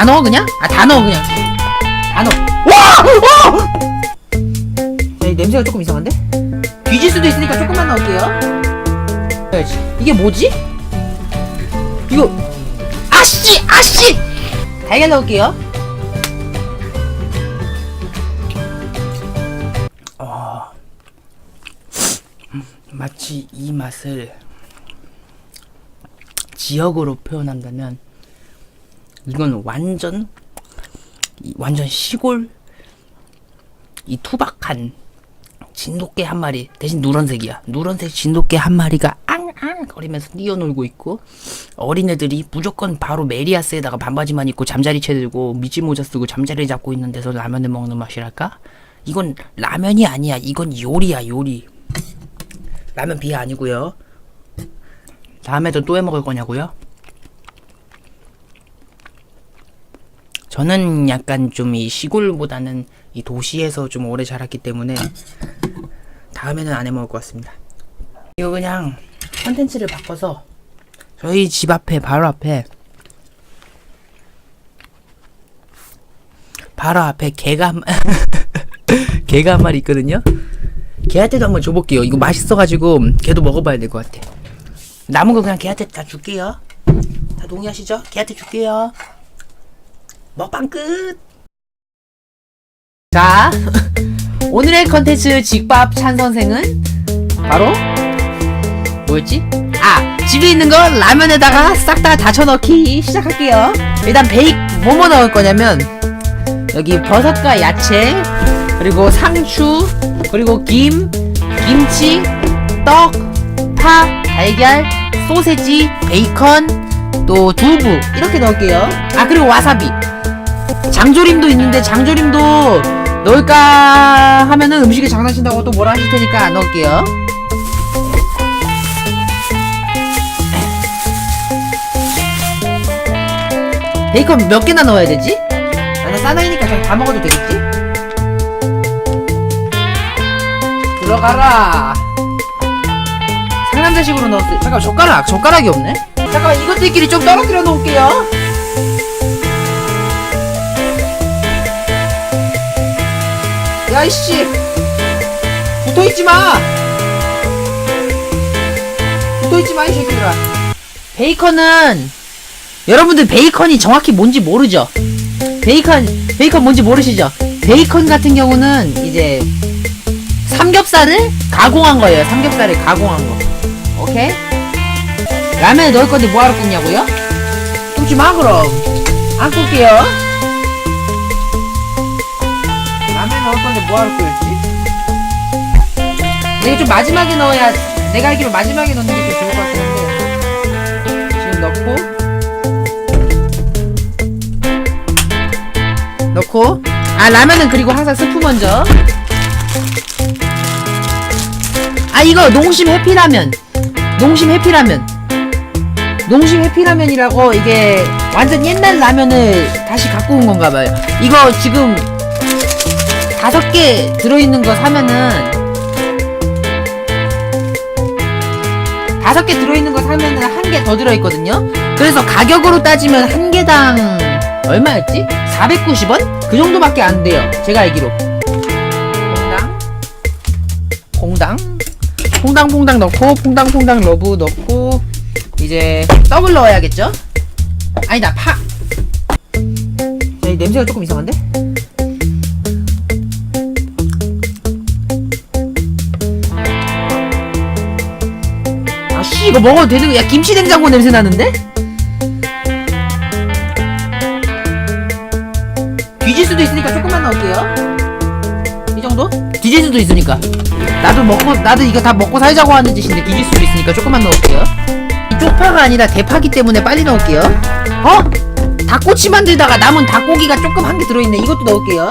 다 넣어 그냥? 아 다 넣어 그냥 다 넣어 와! 와! 야, 이 냄새가 조금 이상한데? 뒤질 수도 있으니까 조금만 넣을게요 넣어야지. 이게 뭐지? 이거 아씨! 아씨! 달걀 넣을게요 마치 이 맛을 지역으로 표현한다면 이건 완전 이 완전 시골 이 투박한 진돗개 한 마리 대신 누런색이야 누런색 진돗개 한 마리가 앙앙 거리면서 뛰어놀고 있고 어린애들이 무조건 바로 메리아스에다가 반바지만 입고 잠자리 채 들고 미지 모자 쓰고 잠자리 잡고 있는 데서 라면을 먹는 맛이랄까 이건 라면이 아니야 이건 요리야 요리 라면 비하 아니고요. 다음에도 또 해 먹을 거냐고요? 저는 약간 좀 이 시골보다는 이 도시에서 좀 오래 자랐기 때문에 다음에는 안 해 먹을 것 같습니다. 이거 그냥 컨텐츠를 바꿔서 저희 집 앞에 바로 앞에 바로 앞에 개가 한 개가 한 마리 있거든요. 걔한테도 한번 줘볼게요. 이거 맛있어가지고 걔도 먹어봐야 될 것 같아. 남은 거 그냥 걔한테 다 줄게요. 다 동의하시죠? 걔한테 줄게요. 먹방 끝. 자 오늘의 컨텐츠 집밥 찬 선생은 바로 뭐였지? 아 집에 있는 거 라면에다가 싹 다 다쳐 넣기 시작할게요 일단 베이크 뭐뭐 넣을 거냐면 여기 버섯과 야채 그리고 상추 그리고 김 김치 떡 파, 달걀, 소세지, 베이컨, 또 두부 이렇게 넣을게요. 아 그리고 와사비. 장조림도 있는데 장조림도 넣을까 하면은 음식에 장난친다고 또 뭐라 하실 테니까 안 넣을게요. 베이컨 몇 개나 넣어야 되지? 나는 싸나이니까 그냥 다 먹어도 되겠지? 들어가라. 상남자식으로 넣었어. 잠깐 젓가락, 젓가락이 없네. 잠깐만 이것들끼리 좀 떨어뜨려 놓을게요. 야 이씨, 붙어 있지 마. 붙어 있지 마 이 새끼들아. 베이컨은 여러분들 베이컨이 정확히 뭔지 모르죠? 베이컨 베이컨 뭔지 모르시죠? 베이컨 같은 경우는 이제 삼겹살을 가공한 거예요. 삼겹살을 가공한 거. 오케이? 라면에 넣을 건데 뭐하러 굽냐고요? 굽지 마 그럼. 안 굽게요. 넣을 건데 뭐 하러 굽지? 내가 좀 마지막에 넣어야 내가 알기로 마지막에 넣는 게 좀 좋을 것 같긴 한데. 지금 넣고. 넣고. 아 라면은 그리고 항상 스프 먼저. 아 이거 농심 해피라면. 농심 해피라면. 농심 해피라면이라고 이게 완전 옛날 라면을 다시 갖고 온 건가 봐요. 이거 지금 다섯 개 들어있는 거 사면은 다섯 개 들어있는 거 사면은 한 개 더 들어있거든요 그래서 가격으로 따지면 한 개당 얼마였지? 490원? 그 정도밖에 안 돼요 제가 알기로 퐁당 퐁당 퐁당 퐁당 넣고 퐁당 퐁당 러브 넣고 이제 떡을 넣어야겠죠? 아니다 파. 야, 이 냄새가 조금 이상한데? 이거 먹어도 되는 야 김치 냉장고 냄새 나는데? 뒤질 수도 있으니까 조금만 넣을게요. 이 정도? 뒤질 수도 있으니까. 나도 먹고 나도 이거 다 먹고 살자고 하는 짓인데 뒤질 수도 있으니까 조금만 넣을게요. 이 쪽파가 아니라 대파기 때문에 빨리 넣을게요. 어? 닭꼬치 만들다가 남은 닭고기가 조금 한 개 들어있네. 이것도 넣을게요.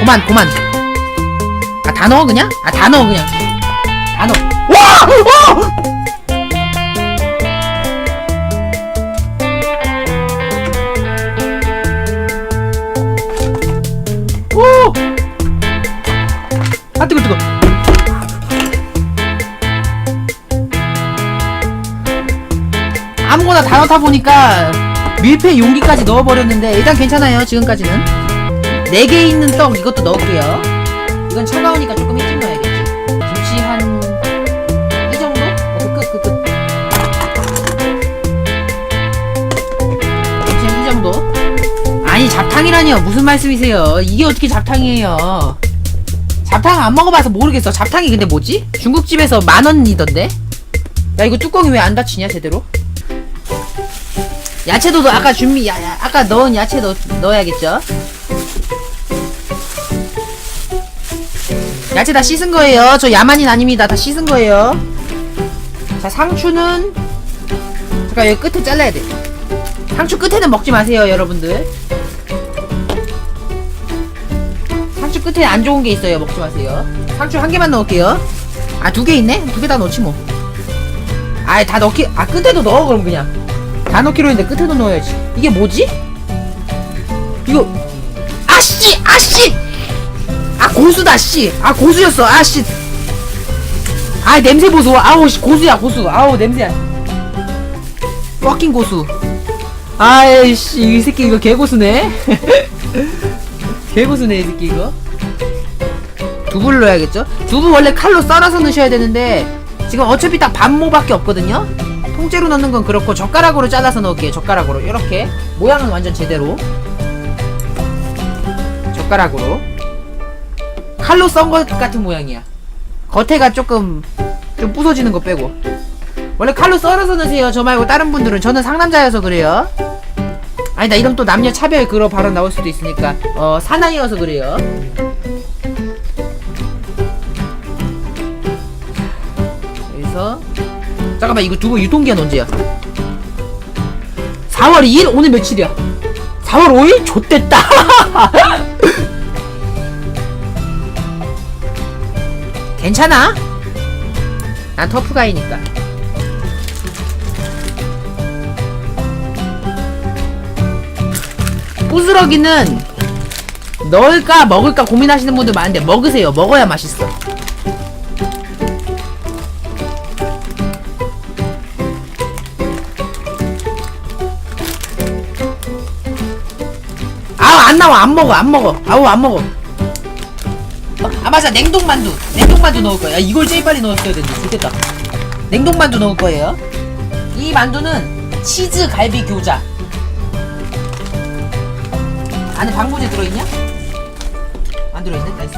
그만 그만. 아 다 넣어 그냥? 아 다 넣어 그냥. 다 넣어. 와! 와! 오! 아 뜨거 뜨거. 아무거나 다 넣다 보니까 밀폐 용기까지 넣어버렸는데 일단 괜찮아요 지금까지는 4개 있는 떡 이것도 넣을게요 이건 차가우니까 조금 잡탕이라니요 무슨 말씀이세요 이게 어떻게 잡탕이에요 잡탕 안 먹어봐서 모르겠어 잡탕이 근데 뭐지? 중국집에서 만 원이던데? 야 이거 뚜껑이 왜 안 닫히냐 제대로? 야채도 넣- 아까 준비 야, 야 아까 넣은 야채 넣, 넣어야겠죠? 야채 다 씻은 거예요. 저 야만인 아닙니다. 다 씻은 거예요. 자 상추는 잠깐 여기 끝에 잘라야 돼. 상추 끝에는 먹지 마세요, 여러분들. 끝에 안 좋은 게 있어요. 먹지 마세요. 상추 한 개만 넣을게요. 아 두 개 있네? 두 개 다 넣지 뭐. 아이 다 넣기 아 끝에도 넣어 그럼 그냥 다 넣기로 했는데 끝에도 넣어야지 이게 뭐지? 이거 아씨 아씨 아 고수다 씨 아 고수였어 아씨 아 냄새 보소 아우 씨 고수야 고수 아우 냄새야 뻑킹 고수 아이씨 이 새끼 이거 개고수네 개고수네 이 새끼 이거 두부를 넣어야겠죠? 두부 원래 칼로 썰어서 넣으셔야 되는데 지금 어차피 딱 반모밖에 없거든요? 통째로 넣는 건 그렇고 젓가락으로 잘라서 넣을게요 젓가락으로. 이렇게 모양은 완전 제대로. 젓가락으로. 칼로 썬 것 같은 모양이야. 겉에가 조금 좀 부서지는 거 빼고. 원래 칼로 썰어서 넣으세요 저 말고 다른 분들은. 저는 상남자여서 그래요. 아니다 이러면 또 남녀 차별 그런 발언 나올 수도 있으니까. 어 사나이여서 그래요 잠깐만 이거 두부 유통기한 언제야? 4월 2일? 오늘 며칠이야? 4월 5일? 좆됐다 괜찮아 난 터프가이니까 부스러기는 넣을까 먹을까 고민하시는 분들 많은데 먹으세요 먹어야 맛있어 나와 안 먹어 안 먹어. 아우 안 먹어. 어, 아 맞아. 냉동만두. 냉동만두 넣을 거야 야, 이걸 제일 빨리 넣었어야 되는데 좋겠다. 냉동만두 넣을 거예요. 이 만두는 치즈 갈비 교자. 안에 방부제 들어있냐? 안 들어있네. 나이스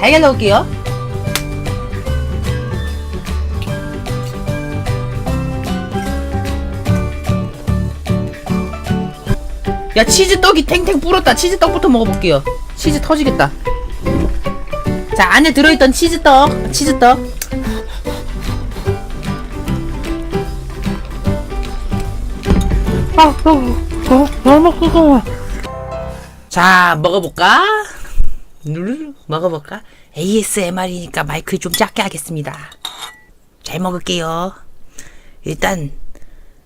달걀 넣을게요 야 치즈 떡이 탱탱 불었다 치즈 떡부터 먹어볼게요 치즈 터지겠다 자 안에 들어있던 치즈 떡 치즈 떡 아, 어, 너무 뜨거워. 자, 먹어볼까? 누르르 먹어볼까? ASMR이니까 마이크 좀 작게 하겠습니다. 잘 먹을게요. 일단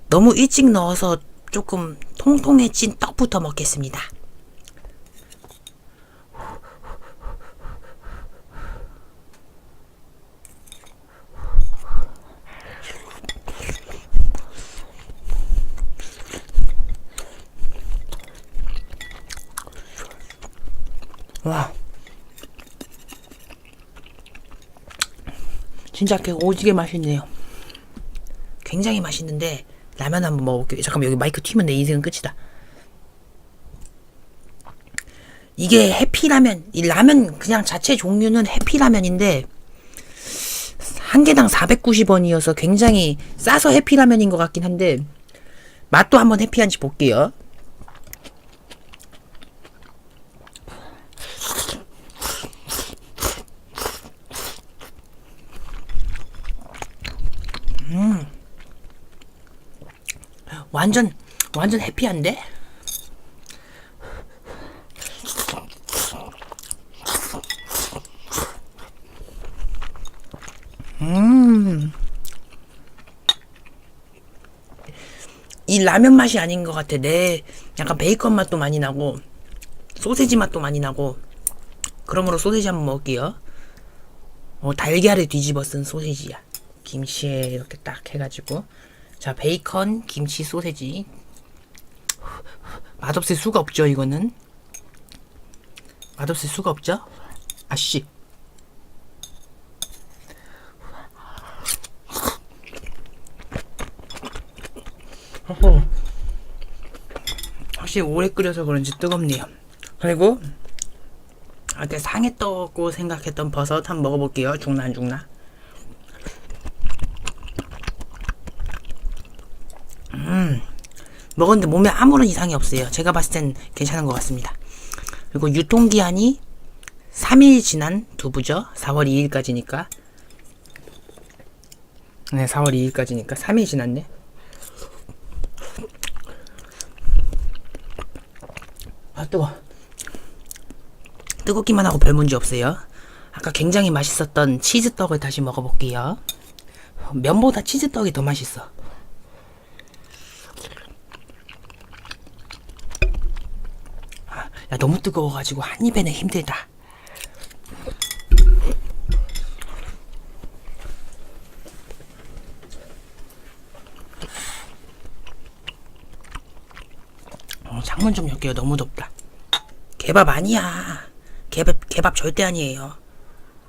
너무 일찍 넣어서 조금 통통해진 떡부터 먹겠습니다. 와. 진짜 개 오지게 맛있네요. 굉장히 맛있는데 라면 한번 먹어볼게요. 잠깐만 여기 마이크 튀면 내 인생은 끝이다. 이게 해피라면 이 라면 그냥 자체 종류는 해피라면인데 한 개당 490원이어서 굉장히 싸서 해피라면인 것 같긴 한데 맛도 한번 해피한지 볼게요. 완전 완전 해피한데? 음. 이 라면 맛이 아닌 것 같아. 내 약간 베이컨 맛도 많이 나고 소세지 맛도 많이 나고 그러므로 소세지 한번 먹을게요. 어, 달걀을 뒤집어 쓴 소세지야. 김치에 이렇게 딱 해가지고 자, 베이컨, 김치, 소세지. 맛없을 수가 없죠, 이거는. 맛없을 수가 없죠? 아씨. 확실히 오래 끓여서 그런지 뜨겁네요. 그리고 아때 상했다고 생각했던 버섯 한번 먹어볼게요. 죽 음, 먹었는데 몸에 아무런 이상이 없어요. 제가 봤을 땐 괜찮은 것 같습니다. 그리고 유통기한이 3일 지난 두부죠. 4월 2일까지니까. 네, 4월 2일까지니까 3일 지났네. 아, 뜨거. 뜨겁기만 하고 별 문제 없어요. 아까 굉장히 맛있었던 치즈떡을 다시 먹어볼게요. 면보다 치즈떡이 더 맛있어. 야, 너무 뜨거워가지고 한 입에는 힘들다. 어, 창문 좀 열게요. 너무 덥다. 개밥 아니야. 개밥 개밥 절대 아니에요.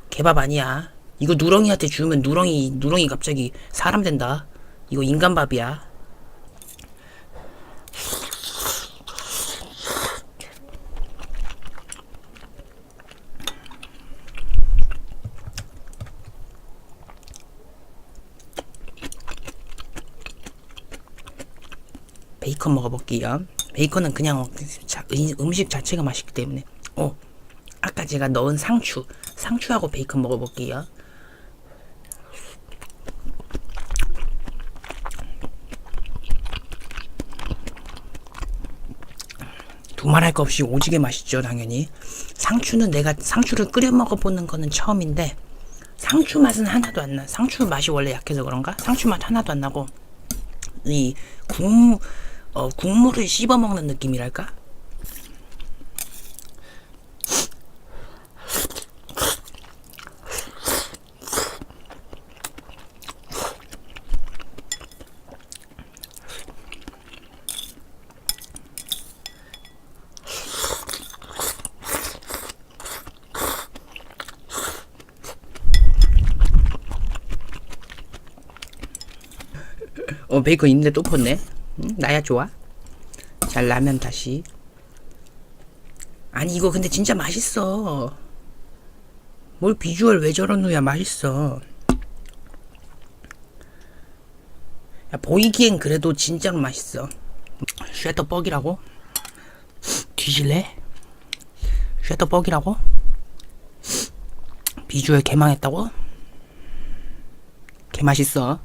개밥 아니야. 이거 누렁이한테 주면 누렁이 누렁이 갑자기 사람 된다. 이거 인간밥이야. 베이컨 먹어볼게요. 베이컨은 그냥 자- 음- 음식 자체가 맛있기 때문에. 어, 아까 제가 넣은 상추, 상추하고 베이컨 먹어볼게요. 두말할 거 없이 오지게 맛있죠, 당연히. 상추는 내가 상추를 끓여 먹어보는 거는 처음인데 상추 맛은 하나도 안 나. 상추 맛이 원래 약해서 그런가? 상추 맛 하나도 안 나고 이 국, 어, 국물을 씹어 먹는 느낌이랄까? 어 베이컨 있는데 또 폈네. 응? 나야 좋아. 자 라면 다시. 아니 이거 근데 진짜 맛있어. 뭘 비주얼 왜 저러누야 맛있어. 야 보이기엔 그래도 진짜로 맛있어. 쉐터뻑이라고? 뒤질래? 쉐터뻑이라고? 비주얼 개망했다고? 개 맛있어.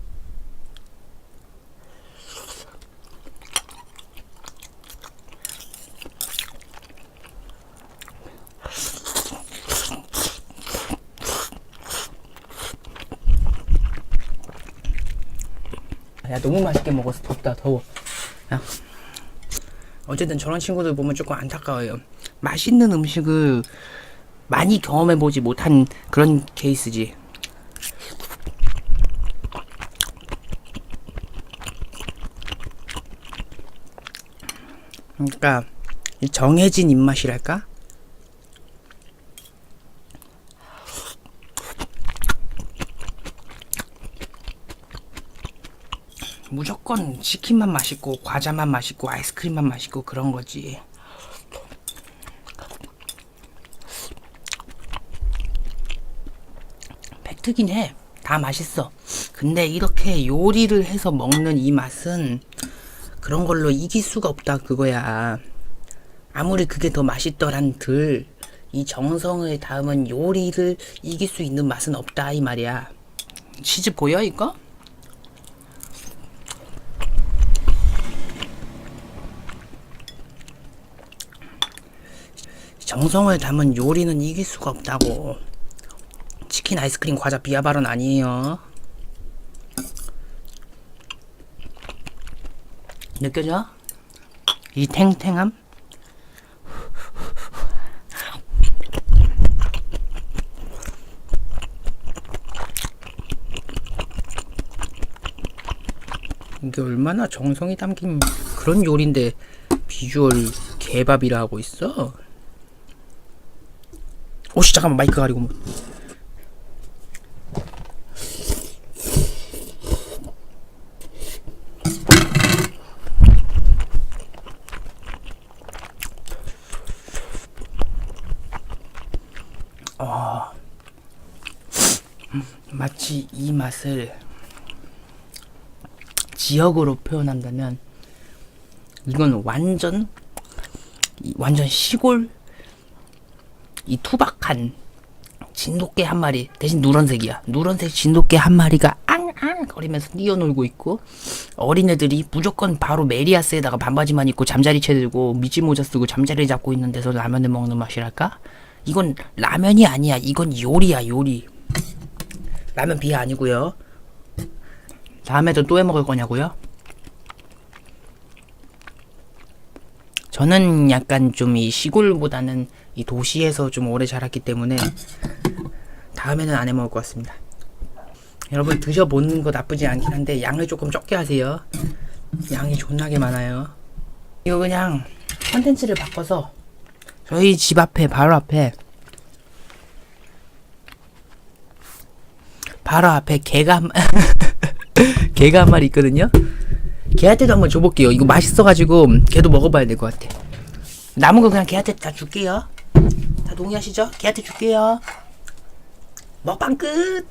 야 너무 맛있게 먹어서 덥다 더워 야. 어쨌든 저런 친구들 보면 조금 안타까워요 맛있는 음식을 많이 경험해보지 못한 그런 케이스지 그러니까 이 정해진 입맛이랄까? 무조건 치킨만 맛있고 과자만 맛있고 아이스크림만 맛있고 그런 거지. 팩트긴 해. 다 맛있어. 근데 이렇게 요리를 해서 먹는 이 맛은 그런 걸로 이길 수가 없다 그거야. 아무리 그게 더 맛있더란 들, 이 정성을 담은 요리를 이길 수 있는 맛은 없다 이 말이야. 치즈 보여 이거? 정성을 담은 요리는 이길 수가 없다고. 치킨, 아이스크림, 과자 비하 발언 아니에요. 느껴져? 이 탱탱함? 이게 얼마나 정성이 담긴 그런 요리인데 비주얼 개밥이라 하고 있어? 오씨 잠깐만 마이크 가리고 뭐. 아, 음, 마치 이 맛을 지역으로 표현한다면 이건 완전 이 완전 시골 이 투박한 진돗개 한 마리 대신 누런색이야. 누런색 진돗개 한 마리가 앙앙 거리면서 뛰어놀고 있고 어린애들이 무조건 바로 메리아스에다가 반바지만 입고 잠자리 채 들고 미지 모자 쓰고 잠자리 잡고 있는 데서 라면을 먹는 맛이랄까? 이건 라면이 아니야. 이건 요리야 요리. 라면 비하 아니고요. 다음에도 또 해 먹을 거냐고요? 저는 약간 좀 이 시골보다는 이 도시에서 좀 오래 자랐기 때문에 다음에는 안 해 먹을 것 같습니다. 여러분 드셔보는 거 나쁘지 않긴 한데 양을 조금 적게 하세요. 양이 존나게 많아요. 이거 그냥 컨텐츠를 바꿔서 저희 집 앞에 바로 앞에 바로 앞에 개가 한 개가 한 마리 있거든요. 개한테도 한번 줘볼게요. 이거 맛있어가지고 개도 먹어봐야 될 것 같아. 남은 거 그냥 개한테 다 줄게요. 다 동의하시죠? 개한테 줄게요. 먹방 끝.